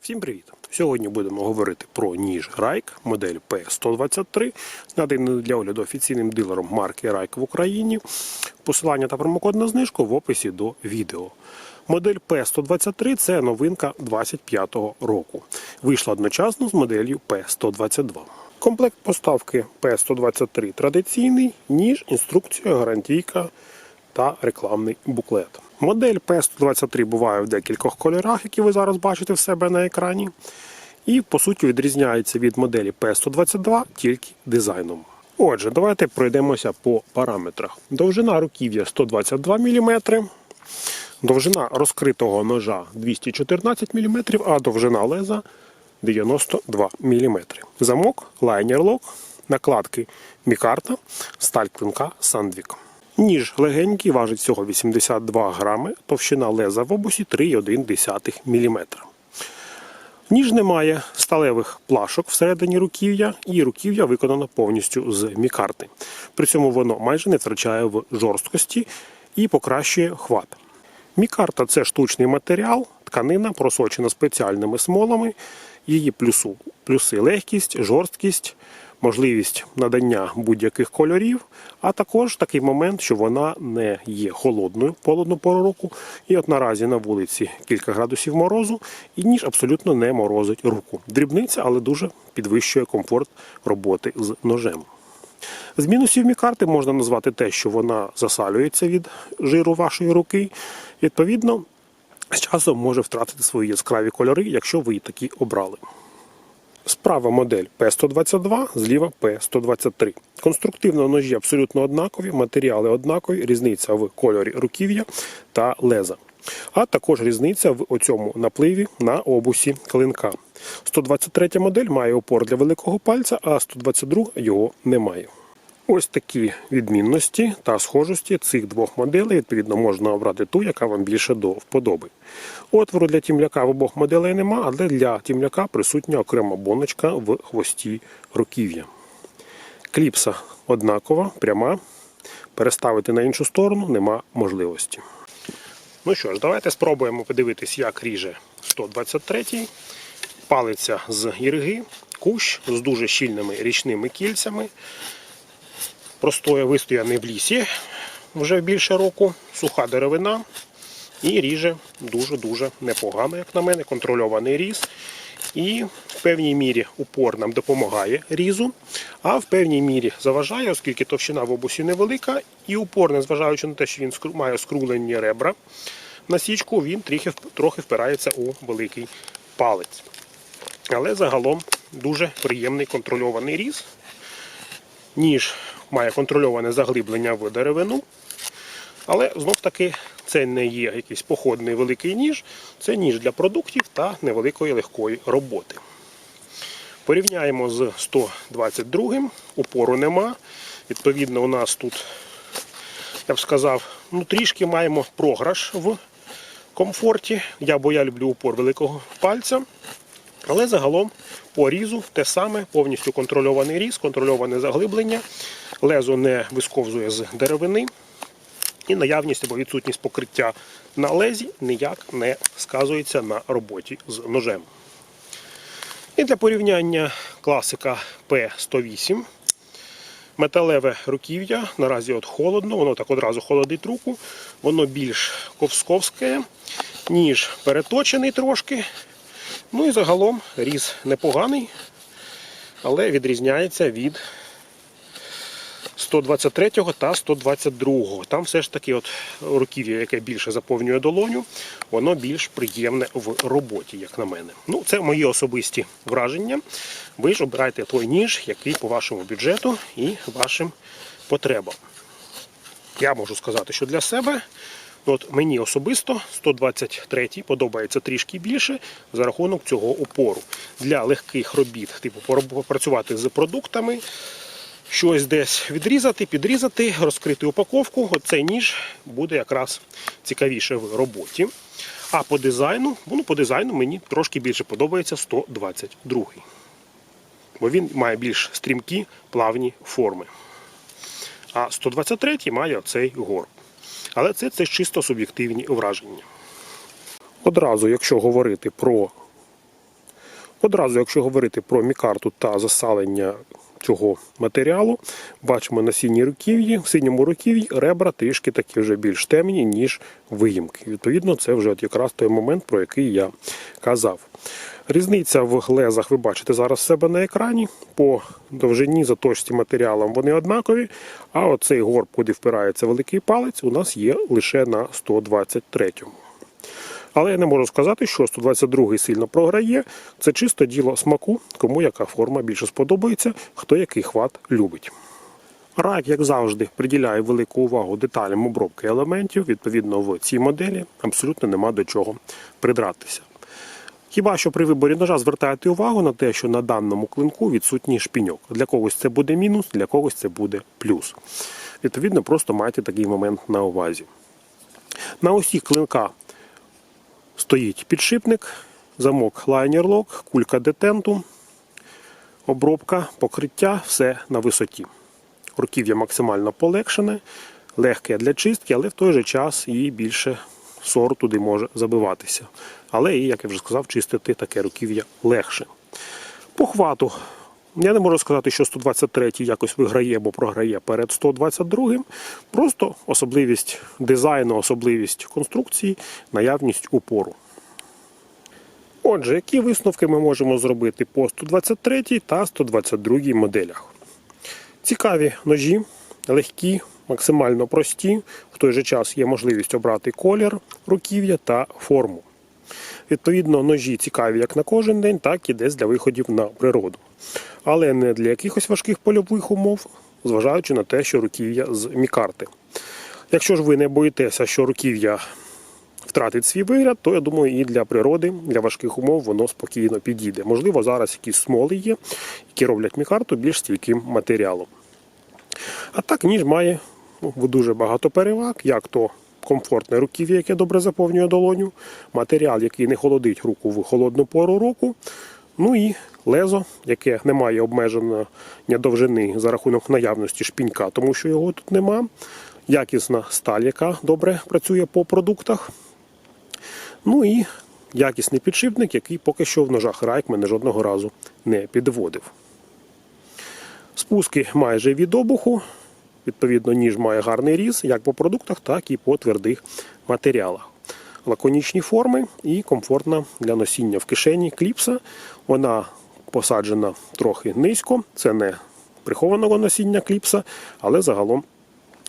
Всім привіт! Сьогодні будемо говорити про ніж Райк, модель P123, наданий для огляду офіційним дилером марки Райк в Україні. Посилання та промокод на знижку в описі до відео. Модель P123 це новинка 25-го року. Вийшла одночасно з моделлю P122. Комплект поставки P123 традиційний, ніж, інструкція, гарантійка та рекламний буклет. Модель P123 буває в декількох кольорах, які ви зараз бачите в себе на екрані. І по суті відрізняється від моделі P122 тільки дизайном. Отже, давайте пройдемося по параметрах. Довжина руків'я 122 мм, довжина розкритого ножа 214 мм, а довжина леза 92 мм. Замок, лайнер-лок, накладки Мікарта, сталь клинка Сандвік. Ніж легенький, важить всього 82 грами, товщина леза в обусі 3,1 мм. Ніж не має сталевих плашок всередині руків'я, і руків'я виконано повністю з мікарти. При цьому воно майже не втрачає в жорсткості і покращує хват. Мікарта це штучний матеріал, тканина просочена спеціальними смолами. Її плюсу, плюси легкість, жорсткість, можливість надання будь-яких кольорів, а також такий момент, що вона не є холодною холодну пору року. І от наразі на вулиці кілька градусів морозу, і ніж абсолютно не морозить руку. Дрібниця, але дуже підвищує комфорт роботи з ножем. З мінусів мікарти можна назвати те, що вона засалюється від жиру вашої руки. Відповідно, з часом може втратити свої яскраві кольори, якщо ви її такі обрали. Справа модель P122, зліва P123. Конструктивно ножі абсолютно однакові, матеріали однакові, різниця в кольорі руків'я та леза. А також різниця в оцьому напливі на обусі клинка. 123 модель має опор для великого пальця, а 122 його немає. Ось такі відмінності та схожості цих двох моделей. Відповідно, можна обрати ту, яка вам більше до вподоби. Отвору для тімляка в обох моделей нема, але для тімляка присутня окрема боночка в хвості руків'я. Кліпса однакова, пряма. Переставити на іншу сторону нема можливості. Ну що ж, давайте спробуємо подивитись, як ріже 123-й. Палиця з ірги, кущ з дуже щільними річними кільцями простоє вистояний в лісі вже більше року, суха деревина і ріже дуже-дуже непогано, як на мене, контрольований різ. І в певній мірі упор нам допомагає різу, а в певній мірі заважає, оскільки товщина в обусі невелика, і упор, незважаючи на те, що він має скруглені ребра на січку, він трохи, трохи впирається у великий палець. Але загалом дуже приємний контрольований різ. Ніж має контрольоване заглиблення в деревину. Але знов таки це не є якийсь походний великий ніж, це ніж для продуктів та невеликої легкої роботи. Порівняємо з 122-м, упору нема. Відповідно, у нас тут, я б сказав, ну трішки маємо програш в комфорті. Я, бо я люблю упор великого пальця. Але загалом по різу те саме, повністю контрольований різ, контрольоване заглиблення, лезо не висковзує з деревини, і наявність або відсутність покриття на лезі ніяк не сказується на роботі з ножем. І для порівняння класика P108. Металеве руків'я, наразі от холодно, воно так одразу холодить руку, воно більш ковсковське, ніж переточений трошки. Ну і загалом різ непоганий, але відрізняється від 123 та 122. Там все ж таки от руків'я, яке більше заповнює долоню, воно більш приємне в роботі, як на мене. Ну, це мої особисті враження. Ви ж обирайте той ніж, який по вашому бюджету і вашим потребам. Я можу сказати, що для себе От мені особисто 123 подобається трішки більше за рахунок цього опору. Для легких робіт, типу попрацювати з продуктами, щось десь відрізати, підрізати, розкрити упаковку. Оцей ніж буде якраз цікавіше в роботі. А по дизайну, ну по дизайну мені трошки більше подобається 122. Бо він має більш стрімкі плавні форми. А 123 має оцей горб. Але це, це чисто суб'єктивні враження. Одразу, якщо говорити про Одразу, якщо говорити про мікарту та засалення цього матеріалу, бачимо на синій руків'ї, в синьому руків'ї ребра трішки такі вже більш темні, ніж виїмки. Відповідно, це вже от якраз той момент, про який я казав. Різниця в лезах ви бачите зараз себе на екрані. По довжині заточці матеріалом вони однакові, а оцей горб, куди впирається великий палець, у нас є лише на 123-му. Але я не можу сказати, що 122 сильно програє. Це чисто діло смаку, кому яка форма більше сподобається, хто який хват любить. Райк, як завжди, приділяє велику увагу деталям обробки елементів. Відповідно, в цій моделі абсолютно нема до чого придратися. Хіба що при виборі ножа звертаєте увагу на те, що на даному клинку відсутній шпіньок. Для когось це буде мінус, для когось це буде плюс. Відповідно, просто майте такий момент на увазі. На усіх клинках стоїть підшипник, замок Lock, кулька детенту, обробка, покриття, все на висоті. Руків'я максимально полегшене, легке для чистки, але в той же час і більше сор туди може забиватися. Але як я вже сказав, чистити таке руків'я легше. По хвату. Я не можу сказати, що 123 якось виграє або програє перед 122. Просто особливість дизайну, особливість конструкції, наявність упору. Отже, які висновки ми можемо зробити по 123 та 122 моделях? Цікаві ножі, легкі, максимально прості. В той же час є можливість обрати колір, руків'я та форму. Відповідно, ножі цікаві як на кожен день, так і десь для виходів на природу. Але не для якихось важких польових умов, зважаючи на те, що руків'я з мікарти. Якщо ж ви не боїтеся, що руків'я втратить свій вигляд, то я думаю, і для природи, для важких умов воно спокійно підійде. Можливо, зараз якісь смоли є, які роблять мікарту більш стійким матеріалом. А так ніж має ну, дуже багато переваг, як то комфортне руків'я, яке добре заповнює долоню, матеріал, який не холодить руку в холодну пору року. Ну і лезо, яке не має обмеження довжини за рахунок наявності шпінька, тому що його тут нема. Якісна сталь, яка добре працює по продуктах. Ну і якісний підшипник, який поки що в ножах Райк мене жодного разу не підводив. Спуски майже від обуху. Відповідно, ніж має гарний різ як по продуктах, так і по твердих матеріалах. Лаконічні форми і комфортна для носіння в кишені кліпса. Вона посаджена трохи низько, це не прихованого носіння кліпса, але загалом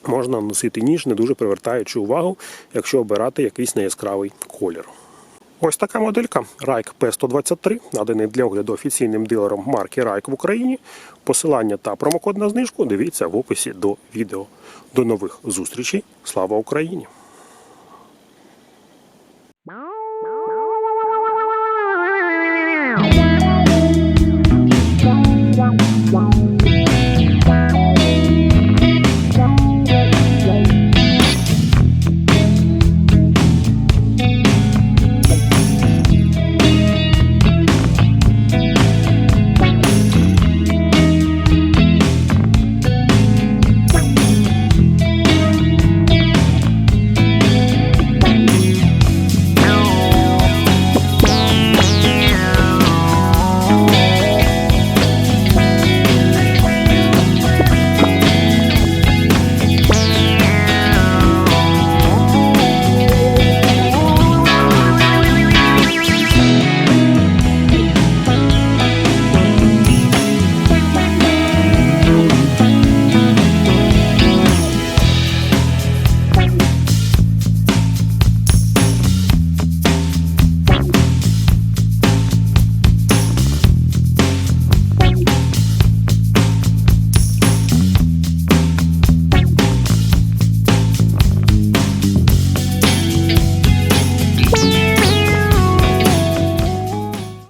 можна носити ніж, не дуже привертаючи увагу, якщо обирати якийсь неяскравий колір. Ось така моделька Rike P123, наданий для огляду офіційним дилером марки Rike в Україні. Посилання та промокод на знижку дивіться в описі до відео. До нових зустрічей. Слава Україні!